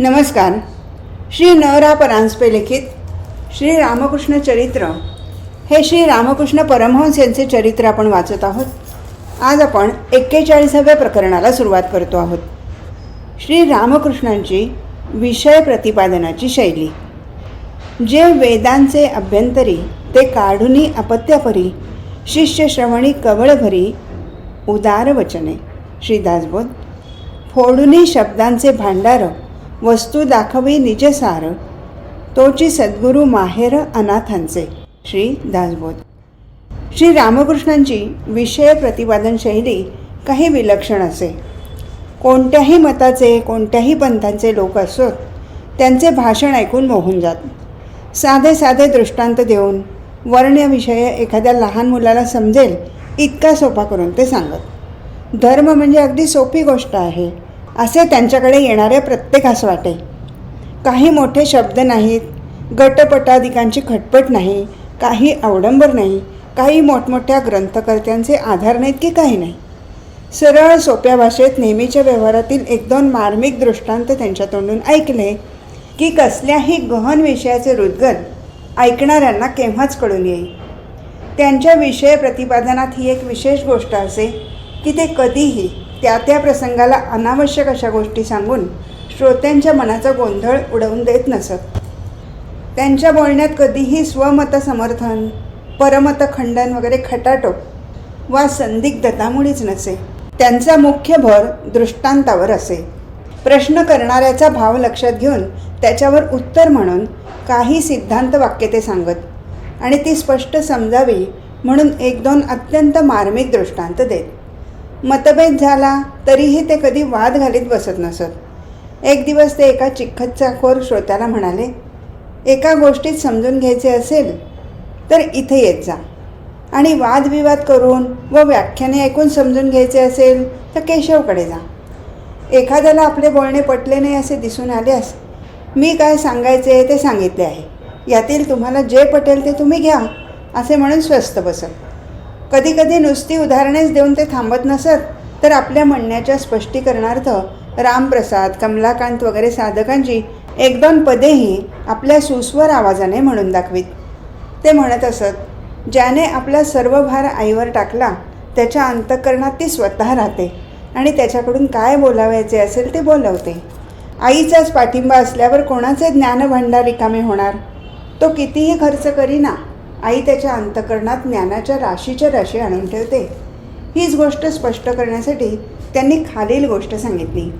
नमस्कार. श्री न रा परांजपे लिखित श्री रामकृष्ण चरित्र. हे श्री रामकृष्ण परमहंस यांचे चरित्र आपण वाचत आहोत. आज आपण एक्केचाळीसाव्या प्रकरणाला सुरुवात करतो आहोत. श्री रामकृष्णांची विषय प्रतिपादनाची शैली. जे वेदांचे अभ्यंतरी ते काढुनी अपत्यापरी शिष्य श्रवणी कवळभरी उदार वचने श्री दासबोध फोडुनी शब्दांचे भांडार वस्तू दाखवी निजसार. तोची सद्गुरू माहेर अनाथांचे. श्री दासबोध. श्री रामकृष्णांची विषय प्रतिपादन शैली काही विलक्षण असे. कोणत्याही मताचे कोणत्याही पंथांचे लोक असोत त्यांचे भाषण ऐकून मोहून जात. साधे साधे दृष्टांत देऊन वर्ण्यविषय एखाद्या लहान मुलाला समजेल इतका सोपा करून ते सांगत. धर्म म्हणजे अगदी सोपी गोष्ट आहे. असे त्यांच्याकडे येणाऱ्या प्रत्येकास वाटे. काही मोठे शब्द नाहीत गटपटाधिकांची खटपट नाही काही अवडंबर नाही काही मोठमोठ्या ग्रंथकर्त्यांचे आधार नाहीत की काही नाही. सरळ सोप्या भाषेत नेहमीच्या व्यवहारातील एक दोन मार्मिक दृष्टांत त्यांच्या तोंडून ऐकले की कसल्याही गहन विषयाचे रुद्गत ऐकणाऱ्यांना केव्हाच कळून येईल. त्यांच्या विषय प्रतिपादनात ही एक विशेष गोष्ट असे की ते कधीही त्या त्या प्रसंगाला अनावश्यक अशा गोष्टी सांगून श्रोत्यांच्या मनाचा गोंधळ उडवून देत नसत. त्यांच्या बोलण्यात कधीही स्वमत समर्थन परमत खंडन वगैरे खटाटोप वा संदिग्धतामुळेच नसे. त्यांचा मुख्य भर दृष्टांतावर असे. प्रश्न करणाऱ्याचा भाव लक्षात घेऊन त्याच्यावर उत्तर म्हणून काही सिद्धांत वाक्य ते सांगत आणि ती स्पष्ट समजावी म्हणून एक दोन अत्यंत मार्मिक दृष्टांत देत. मतभेद झाला तरीही ते कधी वाद घालीत बसत नसत. एक दिवस ते एका चिखतचाखोर श्रोत्याला म्हणाले एका गोष्टीत समजून घ्यायचे असेल तर इथे येत जा. आणि वादविवाद करून व व्याख्याने ऐकून समजून घ्यायचे असेल तर केशवकडे जा. एखाद्याला आपले बोलणे पटले नाही असे दिसून आल्यास मी काय सांगायचे ते सांगितले आहे. यातील तुम्हाला जे पटेल ते तुम्ही घ्या असे म्हणून स्वस्त बसत. कधीकधी नुसती उदाहरणेच देऊन ते थांबत नसत तर आपल्या म्हणण्याच्या स्पष्टीकरणार्थ रामप्रसाद कमलाकांत वगैरे साधकांची एक दोन पदेही आपल्या सुस्वर आवाजाने म्हणून दाखवीत. ते म्हणत असत ज्याने आपला सर्व भार आईवर टाकला त्याच्या अंतःकरणात ती स्वतः राहते आणि त्याच्याकडून काय बोलावायचे असेल ते बोलवते. आईचाच पाठिंबा असल्यावर कोणाचे ज्ञानभांडार रिकामे होणार? तो कितीही खर्च करीना आई त्याच्या अंतकरणात ज्ञानाच्या राशीच्या राशी आणून ठेवते. हीच गोष्ट स्पष्ट करण्यासाठी त्यांनी खालील गोष्ट सांगितली.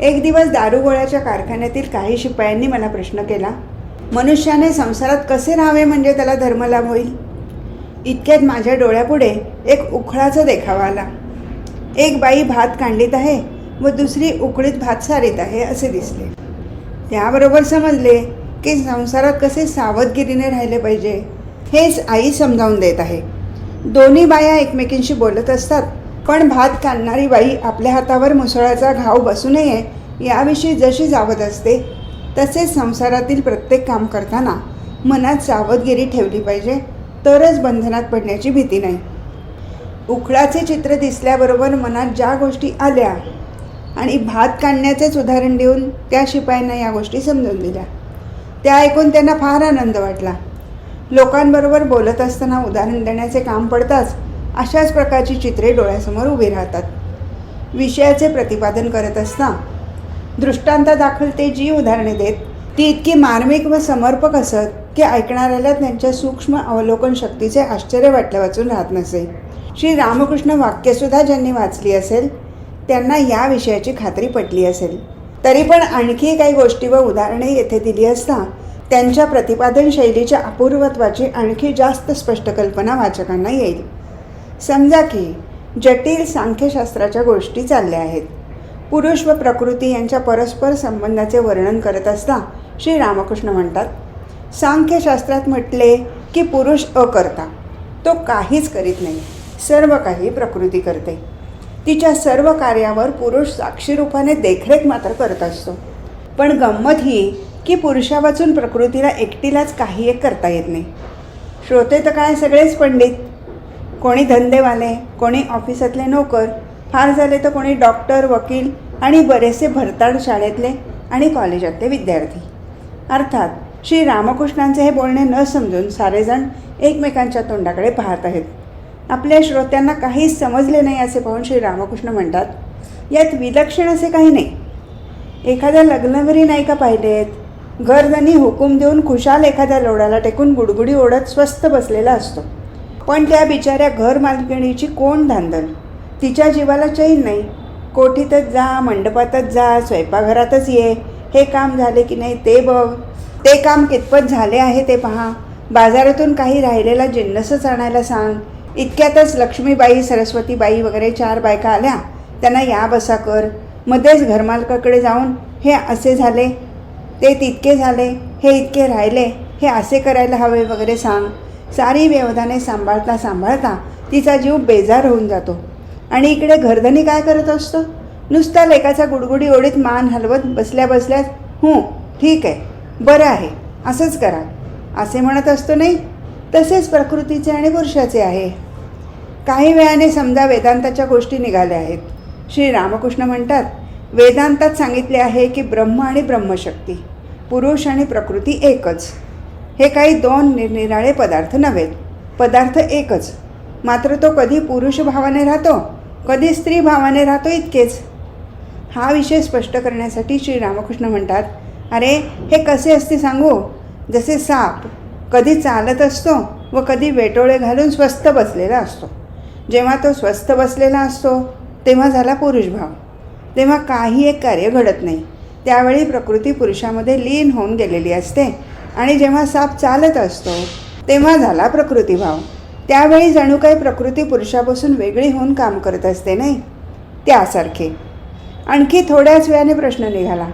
एक दिवस दारुगोळ्याच्या कारखान्यातील काही शिपायांनी मला प्रश्न केला मनुष्याने संसारात कसे राहावे म्हणजे त्याला धर्मलाभ होईल? इतक्यात माझ्या डोळ्यापुढे एक उखळाचा देखावा आला. एक बाई भात कांडीत आहे व दुसरी उकळीत भात सारीत आहे असे दिसले. त्याबरोबर समजले की संसारात कसे सावधगिरीने राहिले पाहिजे. हेच आई समजावून देत आहे. दोन्ही बाया एकमेकींशी बोलत असतात पण भात काढणारी बाई आपल्या हातावर मुसळाचा घाव बसू नये याविषयी जशी जावत असते तसेच संसारातील प्रत्येक काम करताना मनात सावधगिरी ठेवली पाहिजे तरच बंधनात पडण्याची भीती नाही. उखळाचे चित्र दिसल्याबरोबर मनात ज्या गोष्टी आल्या आणि भात काढण्याचेच उदाहरण देऊन त्या शिपायांना या गोष्टी समजून दिल्या. त्या ऐकून त्यांना फार आनंद वाटला. लोकांबरोबर बोलत असताना उदाहरण देण्याचे काम पडताच अशाच प्रकारची चित्रे डोळ्यासमोर उभी राहतात. विषयाचे प्रतिपादन करत असता दृष्टांतादाखल ते जी उदाहरणे देत ती इतकी मार्मिक व समर्पक असत की ऐकणाऱ्याला त्यांच्या सूक्ष्म अवलोकन शक्तीचे आश्चर्य वाटलं वाचून राहत नसे. श्री रामकृष्ण वाक्यसुद्धा ज्यांनी वाचली असेल त्यांना या विषयाची खात्री पटली असेल. तरी पण आणखी काही गोष्टी व उदाहरणे येथे दिली असता त्यांच्या प्रतिपादन शैलीच्या अपूर्वत्वाची आणखी जास्त स्पष्ट कल्पना वाचकांना येईल. समजा की जटिल सांख्यशास्त्राच्या गोष्टी चालल्या आहेत. पुरुष व प्रकृती यांच्या परस्पर संबंधाचे वर्णन करत असता श्री रामकृष्ण म्हणतात सांख्यशास्त्रात म्हटले की पुरुष अकर्ता. तो काहीच करीत नाही. सर्व काही प्रकृती करते. तिच्या सर्व कार्यावर पुरुष साक्षीरूपाने देखरेख मात्र करत असतो. पण गंमत ही की पुरुषा वाचून प्रकृतीला एकटीलाच काही एक करता येत नाही. श्रोते तर काय सगळेच पंडित. कोणी धंदेवाले कोणी ऑफिसातले नोकर फार झाले तर कोणी डॉक्टर वकील आणि बरेचसे भरताड शाळेतले आणि कॉलेजातले विद्यार्थी. अर्थात श्री रामकृष्णांचे हे बोलणे न समजून सारेजण एकमेकांच्या तोंडाकडे पाहत आहेत. आपल्या श्रोत्यांना काहीच समजले नाही असे पाहून श्री रामकृष्ण म्हणतात यात विलक्षण असे काही नाही. एखाद्या लग्नवरी नाही का पाहिलेत घरधनी हुकूम देऊन खुशाल एखाद्या लोडाला टेकून गुडगुडी ओढत स्वस्त बसलेला असतो. पण त्या बिचाऱ्या घर मालकिणीची कोण धांदल? तिच्या जीवाला चैन नाही. कोठीतच जा मंडपातच जा स्वयंपाकघरातच ये. हे काम झाले की नाही ते बघ. ते काम कितपत झाले आहे ते पहा. बाजारातून काही राहिलेला जिन्नसच आणायला सांग. इतक्यातच लक्ष्मीबाई सरस्वतीबाई वगैरे चार बायका आल्या. त्यांना या बसा कर. मध्येच घरमालकाकडे जाऊन हे असे झाले. ते तितके झाले हे इतके राहिले हे असे करायला हवे वगैरे सांग. सारी व्यवधाने सांभाळता सांभाळता तिचा जीव बेजार होऊन जातो. आणि इकडे घरधनी काय करत असतो? नुसता लेकाचा गुडगुडी ओढीत मान हलवत बसल्या बसल्यात हूं ठीक आहे बरं आहे असंच करा. असे म्हणत असतो नाही? तसेच प्रकृतीचे आणि पुरुषाचे आहे. काही वेळाने समजा वेदांताच्या गोष्टी निघाल्या आहेत. श्री रामकृष्ण म्हणतात वेदांतात सांगितले आहे की ब्रह्म आणि ब्रह्मशक्ती पुरुष आणि प्रकृती एकच. हे काही दोन निरनिराळे पदार्थ नव्हेत पदार्थ एकच. मात्र तो कधी पुरुष भावाने राहतो कधी स्त्री भावाने राहतो इतकेच. हा विषय स्पष्ट करण्यासाठी श्री रामकृष्ण म्हणतात अरे हे कसे असते सांगू? जसे साप कधी चालत असतो व कधी वेटोळे घालून स्वस्थ बसलेला असतो. जेव्हा तो स्वस्थ बसलेला असतो तेव्हा झाला पुरुष भाव. तेव्हा काही एक कार्य घडत नाही. त्यावेळी प्रकृती पुरुषामध्ये लीन होऊन गेलेली असते आणि जेव्हा साप चालत असतो तेव्हा झाला प्रकृतीभाव. त्यावेळी जणू काही प्रकृती पुरुषापासून वेगळी होऊन काम करत असते नाही? त्यासारखे. आणखी थोड्याच वेळाने प्रश्न निघाला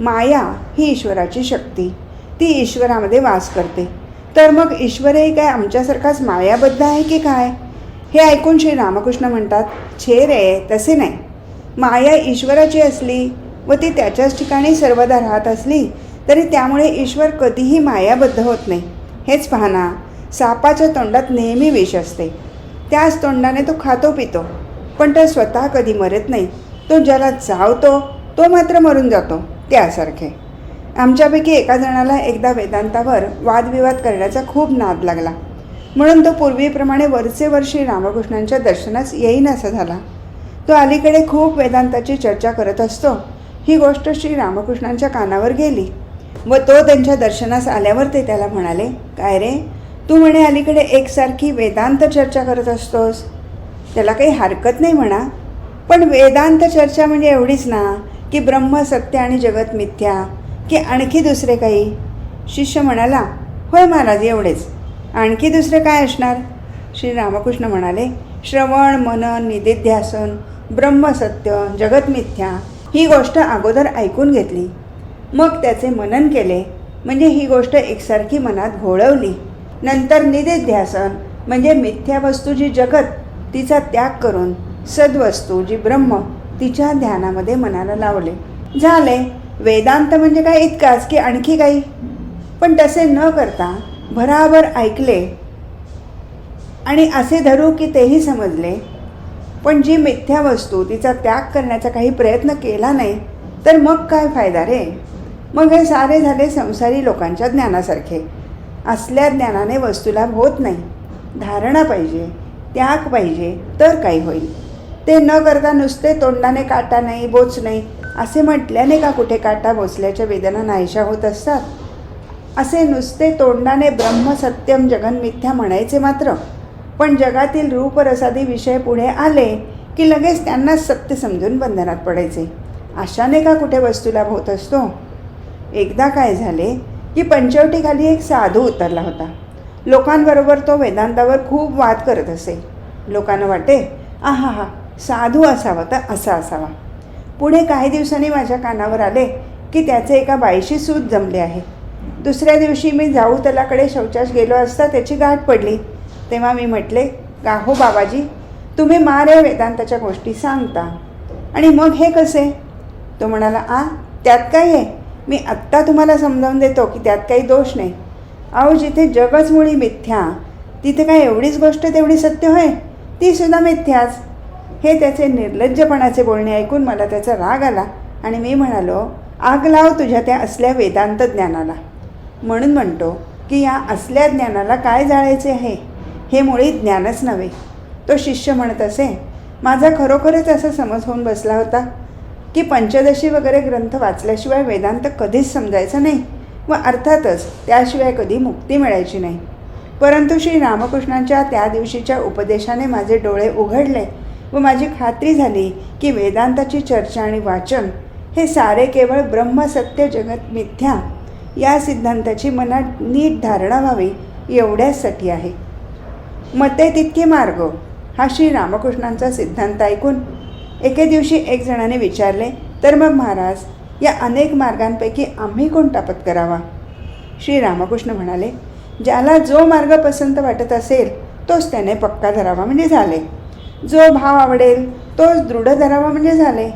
माया ही ईश्वराची शक्ती. ती ईश्वरामध्ये वास करते. तर मग ईश्वरही काय आमच्यासारखाच मायाबद्ध आहे की काय? हे ऐकून श्री रामकृष्ण म्हणतात छे रे तसे नाही. माया ईश्वराची असली व ती त्याच्याच ठिकाणी सर्वदा राहत असली तरी त्यामुळे ईश्वर कधीही मायाबद्ध होत नाही. हेच पाहना सापाच्या तोंडात नेहमी विष असते. त्याच तोंडाने तो खातो पितो पण तो स्वतः कधी मरत नाही. तो ज्याला चावतो तो मात्र मरून जातो त्यासारखे. आमच्यापैकी एका जणाला एकदा वेदांतावर वादविवाद करण्याचा खूप नाद लागला. म्हणून तो पूर्वीप्रमाणे वरचे वर्षी रामकृष्णांच्या दर्शनास येईनासा झाला. तो अलीकडे खूप वेदांताची चर्चा करत असतो. ही गोष्ट श्री रामकृष्णांच्या कानावर गेली. व तो त्यांच्या दर्शनास आल्यावर ते त्याला म्हणाले काय रे? तू म्हणे अलीकडे एकसारखी वेदांत चर्चा करत असतोस. त्याला काही हरकत नाही म्हणा. पण वेदांत चर्चा म्हणजे एवढीच ना की ब्रह्म सत्य आणि जगत मिथ्या की आणखी दुसरे काही? शिष्य म्हणाला होय महाराज एवढेच. आणखी दुसरे काय असणार? श्री रामकृष्ण म्हणाले श्रवण मनन निदिध्यासन ब्रह्मसत्य जगत मिथ्या ही गोष्ट अगोदर ऐकून घेतली. मग त्याचे मनन केले. म्हणजे ही गोष्ट एकसारखी मनात घोळवली. नंतर निदिध्यासन म्हणजे मिथ्या वस्तू जी जगत तिचा त्याग करून सद्वस्तू जी ब्रह्म तिच्या ध्यानामध्ये मनाला लावले. झाले. वेदांत म्हणजे काय इतकाच की आणखी काही? पण तसे न करता भराभर ऐकले. आणि असे धरू की तेही समजले. पण जी मिथ्या वस्तू तिचा त्याग करण्याचा काही प्रयत्न केला नाही तर मग काय फायदा रे? मग हे सारे झाले संसारी लोकांच्या ज्ञानासारखे. असल्या ज्ञानाने वस्तुलाभ होत नाही. धारणा पाहिजे त्याग पाहिजे तर काही होईल. ते न करता नुसते तोंडाने काटा नाही बोच नाही असे म्हटल्याने का कुठे काटा बोचल्याच्या वेदना नाहीशा होत असतात? असे नुसते तोंडाने ब्रह्म सत्यम जगन मिथ्या म्हणायचे मात्र पण जगातील रूपरसादी विषय पुढे आले की लगेच त्यांना सत्य समजून बंधनात पडायचे. अशाने का कुठे वस्तुलाभ होत असतो? एकदा काय झाले की पंचवटीखाली एक साधू उतरला होता. लोकांबरोबर तो वेदांतावर खूप वाद करत असे. लोकांना वाटे आहा हा साधू असावा तर असा असावा. पुढे काही दिवसांनी माझ्या कानावर आले की त्याचे एका बाईशी सूत जमले आहे. दुसऱ्या दिवशी मी जाऊ तलाकडे शौचास गेलो असता त्याची गाठ पडली. तेव्हा मी म्हटले का हो बाबाजी तुम्ही मारे वेदांताच्या गोष्टी सांगता. आणि मग हे कसे? तो म्हणाला आ त्यात काय आहे? मी आत्ता तुम्हाला समजावून देतो की त्यात काही दोष नाही. अहो जिथे जगच मुळी मिथ्या तिथे काय एवढीच गोष्ट तेवढी सत्य होय? ती सुद्धा मिथ्याच. हे त्याचे निर्लज्जपणाचे बोलणे ऐकून मला त्याचा राग आला आणि मी म्हणालो आग लाव तुझ्या त्या असल्या वेदांत ज्ञानाला. म्हणून म्हणतो की या असल्या ज्ञानाला काय जाळायचे आहे? हे मुळी ज्ञानच नव्हे. तो शिष्य म्हणत असे माझा खरोखरच असा समज होऊन बसला होता की पंचदशी वगैरे ग्रंथ वाचल्याशिवाय वेदांत कधीच समजायचा नाही व अर्थातच त्याशिवाय कधी मुक्ती मिळायची नाही. परंतु श्री रामकृष्णांच्या त्या दिवशीच्या उपदेशाने माझे डोळे उघडले व माझी खात्री झाली की वेदांताची चर्चा आणि वाचन हे सारे केवळ ब्रह्मसत्य जगत मिथ्या या सिद्धांताची मनात नीट धारणा व्हावी एवढ्याचसाठी आहे. मते तितके मार्ग. हा श्री रामकृष्णांचा सिद्धांत ऐकून एके दिवशी एक जणाने विचारले तर मग महाराज या अनेक मार्गांपैकी आम्ही कोणता पत्करावा श्री रामकृष्ण म्हणाले ज्याला जो मार्ग पसंत वाटत असेल तोच त्याने पक्का धरावा म्हणजे झाले. जो भाव आवडेल तोच दृढ धरावा म्हणजे झाले.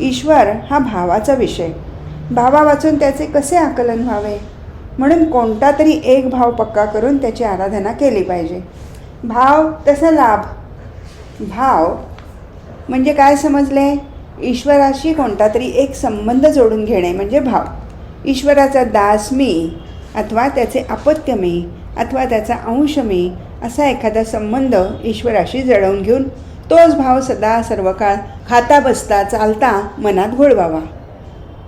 ईश्वर हा भावाचा विषय. भावा वाचून त्याचे कसे आकलन व्हावे? म्हणून कोणता तरी एक भाव पक्का करून त्याची आराधना केली पाहिजे. भाव तसा लाभ. भाव म्हणजे काय समजले? ईश्वराशी कोणता तरी एक संबंध जोडून घेणे म्हणजे भाव. ईश्वराचा दास मी अथवा त्याचे अपत्य मी अथवा त्याचा अंश मी असा एखादा संबंध ईश्वराशी जळवून घेऊन तोच भाव सदा सर्व काळ खाता बसता चालता मनात घोळवावा.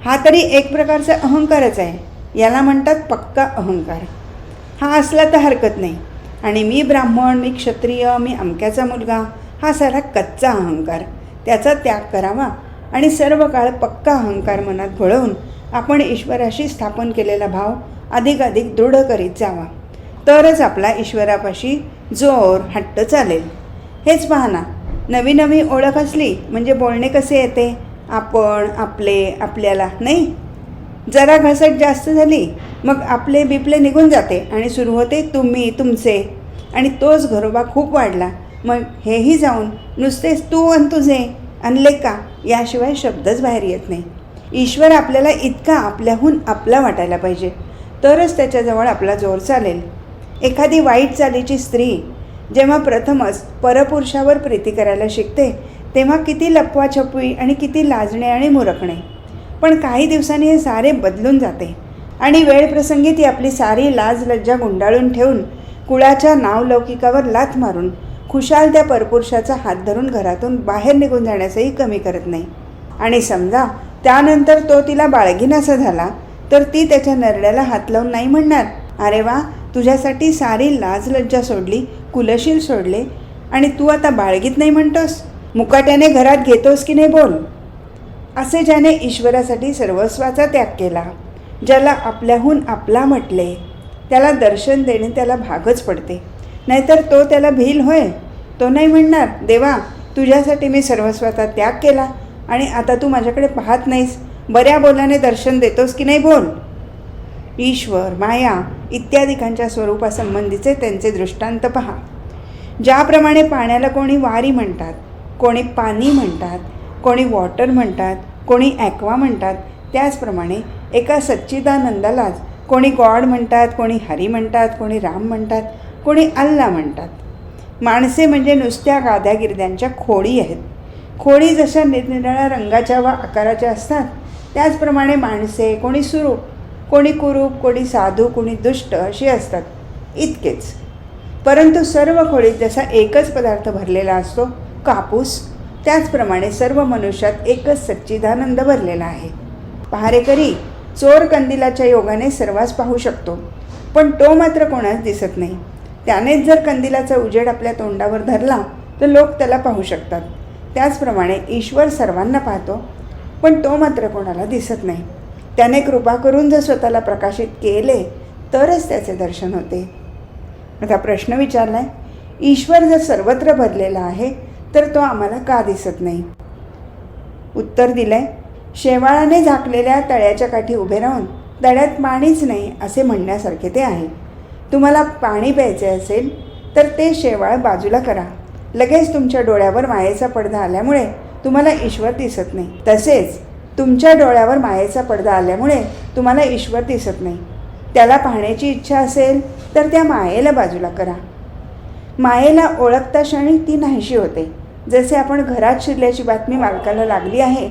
हा तरी एक प्रकारचा अहंकारच आहे. याला म्हणतात पक्का अहंकार. हा असला तर हरकत नाही. आणि मी ब्राह्मण मी क्षत्रिय मी अमक्याचा मुलगा हा सारा कच्चा अहंकार. त्याचा त्याग करावा आणि सर्व काळ पक्का अहंकार मनात घोळवून आपण ईश्वराशी स्थापन केलेला भाव अधिकाधिक दृढ करीत जावा. तरच आपला ईश्वरापाशी जोर हट्ट चालेल. हेच पाहना ना नवी नवी ओळख असली म्हणजे बोलणे कसे येते? आपण आपले आपल्याला नाही? जरा घसट जास्त झाली मग आपले बिपले निघून जाते आणि सुरू होते तुम्ही तुमचे. आणि तोच घरोबा खूप वाढला. मग हेही जाऊन नुसतेच तू आणि तुझे आणले का? याशिवाय शब्दच बाहेर येत नाही. ईश्वर आपल्याला इतका आपल्याहून आपला वाटायला पाहिजे. तरच त्याच्याजवळ आपला जोर चालेल. एखादी वाईट चालीची स्त्री जेव्हा प्रथमच परपुरुषावर प्रीती करायला शिकते तेव्हा किती लपवाछपवी आणि किती लाजणे आणि मुरकणे पण काही दिवसांनी हे सारे बदलून जाते. आणि वेळप्रसंगी ती आपली सारी लाज लज्जा गुंडाळून ठेवून कुळाच्या नावलौकिकावर लाथ मारून खुशाल त्या परपुरुषाचा हात धरून घरातून बाहेर निघून जाण्यासही कमी करत नाही. आणि समजा त्यानंतर तो तिला बाळगीनासा झाला तर ती त्याच्या नरड्याला हात लावून नाही म्हणणार. अरे वा तुझ्यासाठी सारी लाज लज्जा सोडली कुलशील सोडले आणि तू आता बाळगीत नाही म्हणतोस? मुकाट्याने घरात घेतोस की नाही बोल? असे ज्याने ईश्वरासाठी सर्वस्वाचा त्याग केला ज्याला आपल्याहून आपला म्हटले त्याला दर्शन देणे त्याला भागच पडते. नाहीतर तो त्याला भील होय? तो नाही म्हणणार देवा तुझ्यासाठी मी सर्वस्वाचा त्याग केला आणि आता तू माझ्याकडे पाहत नाहीस. बऱ्या बोलाने दर्शन देतोस की नाही बोल? ईश्वर माया इत्यादिकांच्या स्वरूपासंबंधीचे त्यांचे दृष्टांत पहा. ज्याप्रमाणे पाण्याला कोणी वारी म्हणतात कोणी पाणी म्हणतात कोणी वॉटर म्हणतात कोणी ॲक्वा म्हणतात त्याचप्रमाणे एका सच्चिदानंदालाच कोणी गॉड म्हणतात कोणी हरी म्हणतात कोणी राम म्हणतात कोणी अल्ला म्हणतात. माणसे म्हणजे नुसत्या गाद्यागिरद्यांच्या खोडी आहेत. खोडी जशा निरनिराळ्या रंगाच्या व आकाराच्या असतात त्याचप्रमाणे माणसे कोणी सुरूप कोणी कुरूप कोणी साधू कोणी दुष्ट अशी असतात इतकेच. परंतु सर्व खोळीत जसा एकच पदार्थ भरलेला असतो कापूस त्याचप्रमाणे सर्व मनुष्यात एकच सच्चिदानंद भरलेला आहे. पहारेकरी चोर कंदिलाच्या योगाने सर्वांस पाहू शकतो पण तो मात्र कोणाच दिसत नाही. त्यानेच जर कंदिलाचा उजेड आपल्या तोंडावर धरला तर लोक त्याला पाहू शकतात. त्याचप्रमाणे ईश्वर सर्वांना पाहतो पण तो मात्र कोणाला दिसत नाही. त्याने कृपा करून जर स्वतःला प्रकाशित केले तरच त्याचे दर्शन होते. आता प्रश्न विचारला आहे ईश्वर जर सर्वत्र भरलेला आहे तर तो आम्हाला का दिसत नाही? उत्तर दिलं आहे शेवाळाने झाकलेल्या तळ्याच्या काठी उभे राहून तळ्यात पाणीच नाही असे म्हणण्यासारखे ते आहे. तुम्हाला पाणी प्यायचे असेल तर ते शेवाळ बाजूला करा. लगेच तुमच्या डोळ्यावर मायेचा पडदा आल्यामुळे तुम्हाला ईश्वर दिसत नाही. तसेच तुमच्या डोळ्यावर मायेचा पडदा आल्यामुळे तुम्हाला ईश्वर दिसत नाही. त्याला पाहण्याची इच्छा असेल तर त्या मायेला बाजूला करा. मायेला ओळखता क्षणी ती नाहीशी होते. जसे आपण घरात शिरल्याची बातमी मालकाला लागली आहे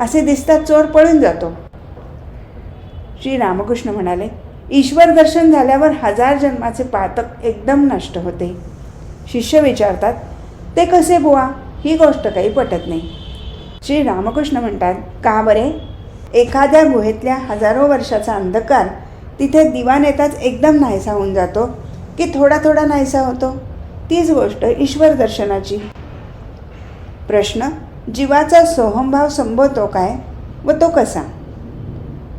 असे दिसता चोर पळून जातो. श्री रामकृष्ण म्हणाले ईश्वर दर्शन झाल्यावर हजार जन्माचे पातक एकदम नष्ट होते. शिष्य विचारतात ते कसे बुवा? ही गोष्ट काही पटत नाही. श्री रामकृष्ण म्हणतात का बरे? एखाद्या गुहेतल्या हजारो वर्षाचा अंधकार तिथे दिवा नेताच एकदम नाहीसा होऊन जातो की थोडा थोडा नाहीसा होतो? तीच गोष्ट ईश्वर दर्शनाची. प्रश्न जीवाचा सोहमभाव संभवतो काय व तो कसा?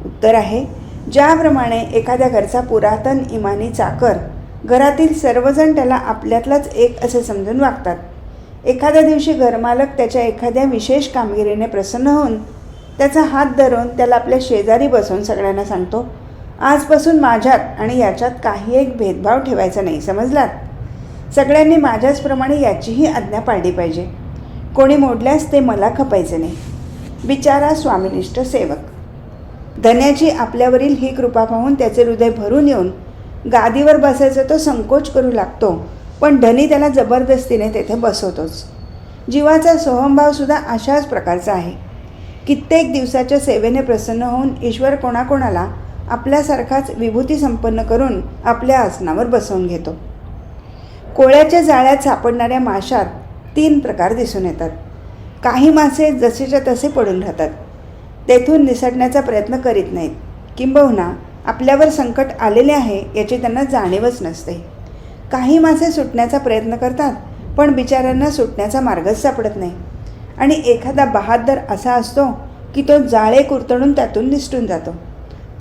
उत्तर आहे ज्याप्रमाणे एखाद्या घरचा पुरातन इमानी चाकर घरातील सर्वजण त्याला आपल्यातलाच एक असे समजून वागतात. एखाद्या दिवशी घरमालक त्याच्या एखाद्या विशेष कामगिरीने प्रसन्न होऊन त्याचा हात धरून त्याला आपल्या शेजारी बसवून सगळ्यांना सांगतो आजपासून माझ्यात आणि याच्यात काही एक भेदभाव ठेवायचा नाही समजलात? सगळ्यांनी माझ्याचप्रमाणे याचीही आज्ञा पाळली पाहिजे. कोणी मोडल्यास ते मला खपायचे नाही. बिचारा स्वामिनिष्ठ सेवक. धन्याची आपल्यावरील ही कृपा पाहून त्याचे हृदय भरून येऊन गादीवर बसायचं तो संकोच करू लागतो पण धनी त्याला जबरदस्तीने तेथे बसवतोच. जीवाचा सोहमभावसुद्धा अशाच प्रकारचा आहे. कित्येक दिवसाच्या सेवेने प्रसन्न होऊन ईश्वर कोणाकोणाला आपल्यासारखाच विभूती संपन्न करून आपल्या आसनावर बसवून घेतो. कोळ्याच्या जाळ्यात सापडणाऱ्या माशात तीन प्रकार दिसून येतात. काही मासे जसेच्या तसे पडून राहतात. तेथून निसटण्याचा प्रयत्न करीत नाहीत. किंबहुना आपल्यावर संकट आलेले आहे याची त्यांना जाणीवच नसते. काही मासे सुटण्याचा प्रयत्न करतात पण बिचाऱ्यांना सुटण्याचा मार्गच सापडत नाही. आणि एखादा बहादर असा असतो की तो जाळे कुरतडून त्यातून निसटून जातो.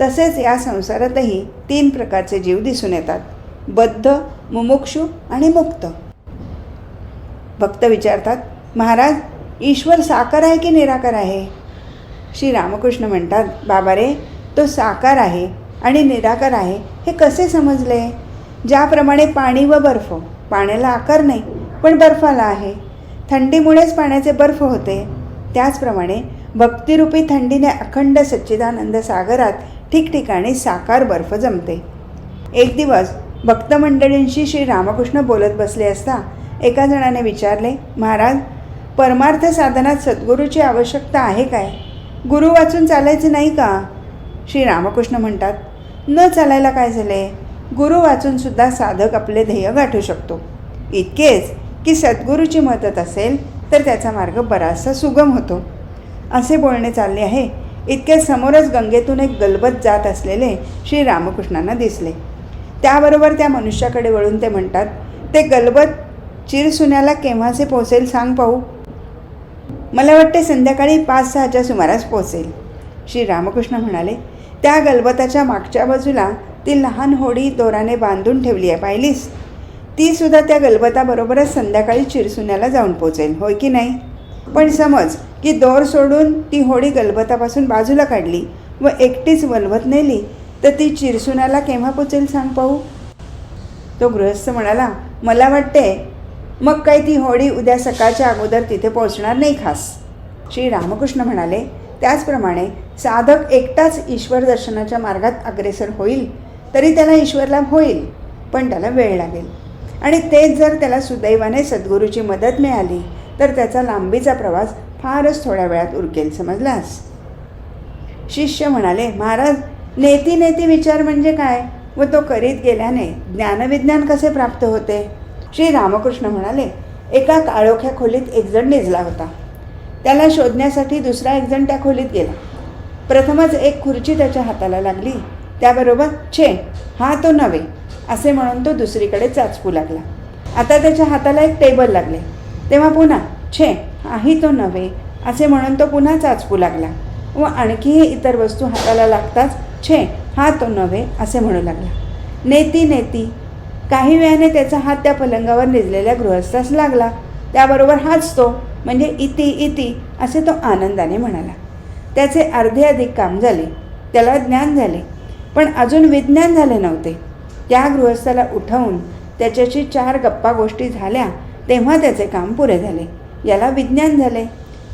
तसेच या संसारातही तीन प्रकारचे जीव दिसून येतात. बद्ध मुमुक्षू आणि मुक्त. भक्त विचारतात महाराज ईश्वर साकार आहे की निराकार आहे? श्री रामकृष्ण म्हणतात बाबा रे तो साकार आहे आणि निराकार आहे हे कसे समजले? ज्याप्रमाणे पाणी व बर्फ पाण्याला आकार नाही पण बर्फाला आहे. थंडीमुळेच पाण्याचे बर्फ होते. त्याचप्रमाणे भक्तिरूपी थंडीने अखंड सच्चिदानंद सागरात ठिकठिकाणी साकार बर्फ जमते. एक दिवस भक्तमंडळींशी श्री रामकृष्ण बोलत बसले असता एका जणाने विचारले महाराज परमार्थ साधनात सद्गुरूची आवश्यकता आहे काय? गुरु वाचून चालायचे नाही का? श्री रामकृष्ण म्हणतात न चालायला काय झाले? गुरु वाचूनसुद्धा साधक आपले ध्येय गाठू शकतो. इतकेच की सद्गुरूची मदत असेल तर त्याचा मार्ग बराचसा सुगम होतो. असे बोलणे चालले आहे. इतके समोरच गंगेतून एक गलबत जात असलेले श्री रामकृष्णांना दिसले. त्याबरोबर त्या मनुष्याकडे वळून ते म्हणतात ते गलबत चिरसुन्याला केव्हासे पोचेल सांग पाहू. मला वाटते संध्याकाळी पाच सहाच्या सुमारास पोचेल. श्री रामकृष्ण म्हणाले त्या गलबताच्या मागच्या बाजूला ती लहान होडी दोराने बांधून ठेवली आहे पाहिलीस? ती सुद्धा त्या गलबताबरोबरच संध्याकाळी चिरसुन्याला जाऊन पोचेल होय की नाही? पण समज की दोर सोडून ती होडी गलबतापासून बाजूला काढली व एकटीच वलवत नेली तर ती चिरसुन्याला केव्हा पोचेल सांग पाहू? तो गृहस्थ म्हणाला मला वाटते मग काही ती होडी उद्या सकाळच्या अगोदर तिथे पोहोचणार नाही खास. श्री रामकृष्ण म्हणाले त्याचप्रमाणे साधक एकटाच ईश्वर दर्शनाच्या मार्गात अग्रेसर होईल तरी त्याला ईश्वरलाभ होईल पण त्याला वेळ लागेल. आणि तेच जर त्याला सुदैवाने सद्गुरूची मदत मिळाली तर त्याचा लांबीचा प्रवास फारच थोड्या वेळात उरकेल समजलास? शिष्य म्हणाले महाराज नेती नेती विचार म्हणजे काय? व तो करीत गेल्याने ज्ञानविज्ञान कसे प्राप्त होते? श्री रामकृष्ण म्हणाले एका काळोख्या खोलीत एकजण निजला होता. त्याला शोधण्यासाठी दुसरा एकजण त्या खोलीत गेला. प्रथमच एक खुर्ची त्याच्या हाताला लागली. त्याबरोबर छे हा तो नव्हे असे म्हणून तो दुसरीकडे चाचपू लागला. आता त्याच्या हाताला एक टेबल लागले. तेव्हा पुन्हा छे हाही तो नव्हे असे म्हणून तो पुन्हा चाचपू लागला. व आणखीही इतर वस्तू हाताला लागताच छे हा तो नव्हे असे म्हणू लागला. नेती नेती काही वेळाने त्याचा हात त्या पलंगावर निजलेल्या गृहस्थास लागला. त्याबरोबर हाच तो म्हणजे इति इति असे तो आनंदाने म्हणाला. त्याचे अर्धे अधिक काम झाले. त्याला ज्ञान झाले. पण अजून विज्ञान झाले नव्हते. त्या गृहस्थाला उठवून त्याच्याशी चार गप्पा गोष्टी झाल्या तेव्हा त्याचे काम पुरे झाले. याला विज्ञान झाले.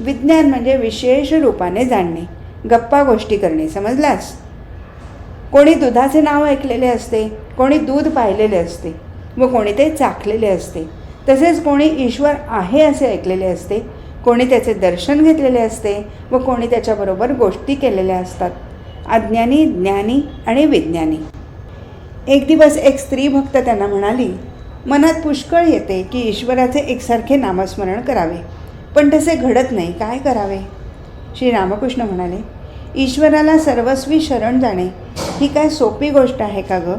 विज्ञान म्हणजे विशेष रूपाने जाणणे. गप्पा गोष्टी करणे समजलास? कोणी दुधाचे नाव ऐकलेले असते कोणी दूध पाहिलेले असते व कोणी ते चाखलेले असते. तसेच कोणी ईश्वर आहे असे ऐकलेले असते कोणी त्याचे दर्शन घेतलेले असते व कोणी त्याच्याबरोबर गोष्टी केलेल्या असतात. अज्ञानी ज्ञानी आणि विज्ञानी. एक दिवस एक स्त्री भक्त त्यांना म्हणाली मनात पुष्कळ येते की ईश्वराचे एकसारखे नामस्मरण करावे पण तसे घडत नाही काय करावे? श्री रामकृष्ण म्हणाले ईश्वराला सर्वस्वी शरण जाणे ही काय सोपी गोष्ट आहे का गं?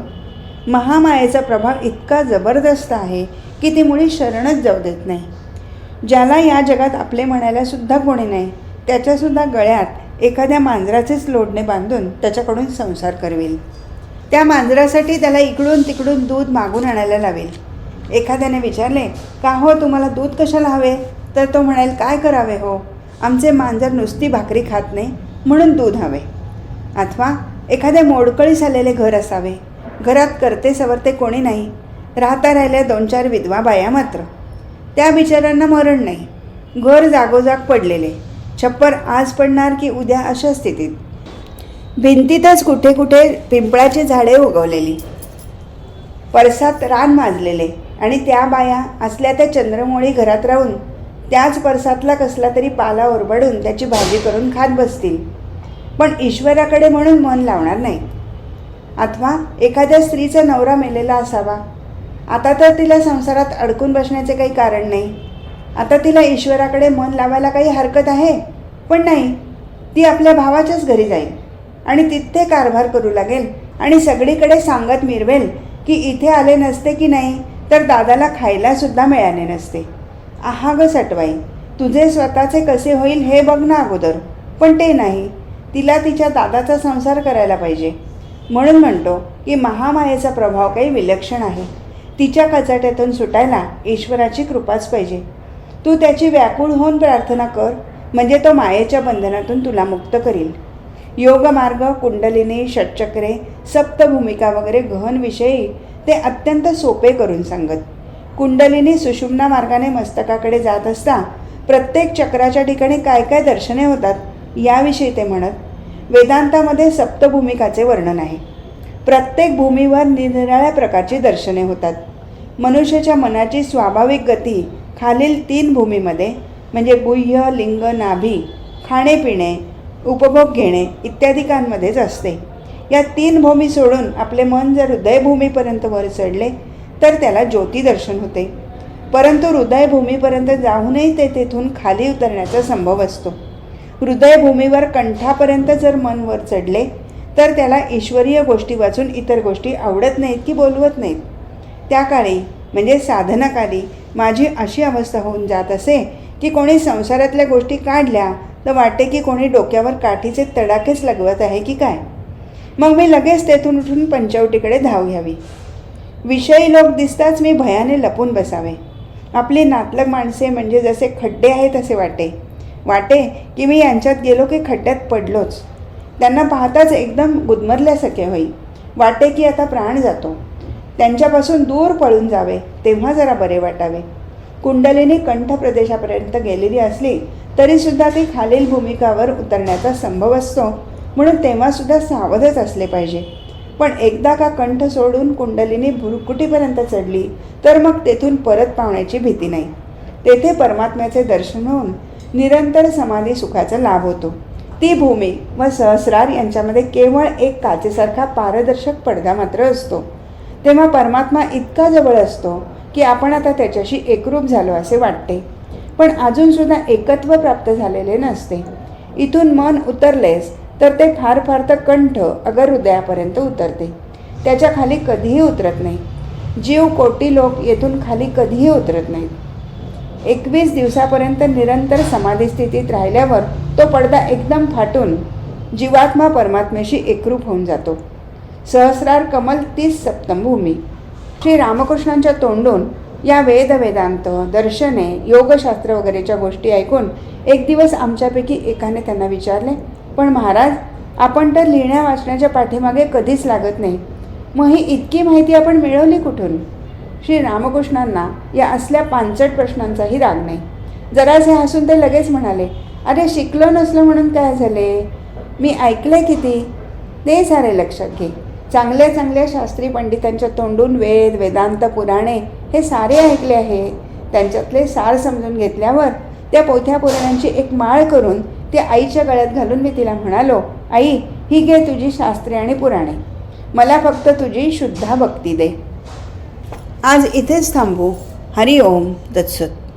महामायेचा प्रभाव इतका जबरदस्त आहे की ती मुळी शरणच जाऊ देत नाही. ज्याला या जगात आपले म्हणायलासुद्धा कोणी नाही त्याच्यासुद्धा गळ्यात एखाद्या मांजराचेच लोडणे बांधून त्याच्याकडून संसार करवेल. त्या मांजरासाठी त्याला इकडून तिकडून दूध मागून आणायला लावेल. एखाद्याने विचारले का हो तुम्हाला दूध कशाला हवे? तर तो म्हणेल काय करावे हो? आमचे मांजर नुसती भाकरी खात नाही म्हणून दूध हवे. अथवा एखादे मोडकळीस आलेले घर असावे. घरात करते सवरते कोणी नाही. राहता राहिल्या दोन चार विधवा बाया मात्र. त्या बिचाऱ्यांना मरण नाही. घर जागोजाग पडलेले. छप्पर आज पडणार की उद्या अशा स्थितीत. भिंतीतच कुठे कुठे पिंपळाची झाडे उगवलेली. परसात रान माजलेले आणि त्या बाया असल्या त्या चंद्रमोळी घरात राहून त्याच परसातला कसला तरी पाला ओरबडून त्याची भाजी करून खात बसतील. पण ईश्वराकडे म्हणून मन लावणार नाही. अथवा एखाद्या स्त्रीचा नवरा मेलेला असावा. आता तर तिला संसारात अडकून बसण्याचे काही कारण नाही. आता तिला ईश्वराकडे मन लावायला काही हरकत आहे? पण नाही. ती आपल्या भावाच्याच घरी जाईल आणि तिथे कारभार करू लागेल आणि सगळीकडे सांगत मिरवेल की इथे आले नसते की नाही तर दादाला खायलासुद्धा मिळाले नसते. आहा ग सटवाई तुझे स्वतःचे कसे होईल हे बघ ना अगोदर. पण ते नाही. तिला तिच्या दादाचा संसार करायला पाहिजे. म्हणून म्हणतो की महामायेचा प्रभाव काही विलक्षण आहे. तिच्या कचाट्यातून सुटायला ईश्वराची कृपाच पाहिजे. तू त्याची व्याकुळ होऊन प्रार्थना कर म्हणजे तो मायेच्या बंधनातून तुला मुक्त करील. योगमार्ग कुंडलिनी षटचक्रे सप्तभूमिका वगैरे गहन विषयी ते अत्यंत सोपे करून सांगत. कुंडलिनी सुषुम्ना मार्गाने मस्तकाकडे जात असता प्रत्येक चक्राच्या ठिकाणी काय काय दर्शने होतात याविषयी ते म्हणत वेदांतामध्ये सप्तभूमिकाचे वर्णन आहे. प्रत्येक भूमीवर निरनिराळ्या प्रकारची दर्शने होतात. मनुष्याच्या मनाची स्वाभाविक गती खालील तीन भूमीमध्ये म्हणजे गुह्य लिंग नाभी खाणेपिणे उपभोग घेणे इत्यादिकांमध्येच असते. या तीन भूमी सोडून आपले मन जर हृदयभूमीपर्यंत वर चढले तर त्याला ज्योती दर्शन होते. परंतु हृदयभूमीपर्यंत जाऊनही ते तेथून खाली उतरण्याचा संभव असतो. हृदयभूमीवर कंठापर्यंत जर मन वर चढले तर त्याला ईश्वरीय गोष्टी वाचून इतर गोष्टी आवडत नाहीत की बोलवत नाहीत. त्या काळी म्हणजे साधनाकाली माझी अशी अवस्था होऊन जात असे की कोणी संसारातल्या गोष्टी काढल्या तर वाटे की कोणी डोक्यावर काठीचे तडाखेच लगवत आहे की काय? मग मी लगेच तेथून उठून पंचवटीकडे धाव घ्यावी. विषयी लोक दिसताच मी भयाने लपून बसावे. आपली नातलग माणसे म्हणजे जसे खड्डे आहेत असे वाटे. वाटे की मी यांच्यात गेलो की खड्ड्यात पडलोच. त्यांना पाहताच एकदम गुदमरल्यासारखे होई. वाटे की आता प्राण जातो. त्यांच्यापासून दूर पळून जावे तेव्हा जरा बरे वाटावे. कुंडलीने कंठ प्रदेशापर्यंत गेलेली असली तरीसुद्धा ती खालील भूमिकावर उतरण्याचा संभव असतो म्हणून तेव्हासुद्धा सावधच असले पाहिजे. पण एकदा का कंठ सोडून कुंडलीने भुरकुटीपर्यंत चढली तर मग तेथून परत पावण्याची भीती नाही. तेथे परमात्म्याचे दर्शन होऊन निरंतर समाधी सुखाचा लाभ होतो. ती भूमी व सहस्रार यांच्यामध्ये केवळ एक काचेसारखा पारदर्शक पडदा मात्र असतो. तेव्हा परमात्मा इतका जवळ असतो की आपण आता त्याच्याशी एकरूप झालो असे वाटते. पण अजूनसुद्धा एकत्व प्राप्त झालेले नसते. इथून मन उतरलेस तर ते फार फार तर कंठ अगर हृदयापर्यंत उतरते. त्याच्याखाली कधीही उतरत नाही. जीव कोटी लोक येथून खाली कधीही उतरत नाहीत. एकवीस दिवसापर्यंत निरंतर समाधी स्थितीत राहिल्यावर तो पडदा एकदम फाटून जीवात्मा परमात्म्याशी एकरूप होऊन जातो. सहस्रार कमल तीस सप्तमभूमी. श्री रामकृष्णांच्या तोंडून या वेद वेदांत दर्शने योगशास्त्र वगैरेच्या गोष्टी ऐकून एक दिवस आमच्यापैकी एकाने त्यांना विचारले पण महाराज आपण तर लिहिण्या वाचण्याच्या पाठीमागे कधीच लागत नाही. मग ही इतकी माहिती आपण मिळवली कुठून? श्री रामकृष्णांना या असल्या पांचट प्रश्नांचाही राग नाही. जरासे हसून ते लगेच म्हणाले अरे शिकलो नसलो म्हणून काय झाले? मी ऐकले किती? ते सारे लक्षात घे. चांगल्या चांगल्या शास्त्री पंडितांच्या तोंडून वेद वेदांत पुराणे हे सारे ऐकले आहे. त्यांच्यातले सार समजून घेतल्यावर त्या पोथ्या पुराणांची एक माळ करून ते आईच्या गळ्यात घालून मी तिला म्हणालो आई ही घे तुझी शास्त्रे आणि पुराणे. मला फक्त तुझी शुद्धा भक्ती दे. आज इथेच थांबू. हरिओम दत्सत.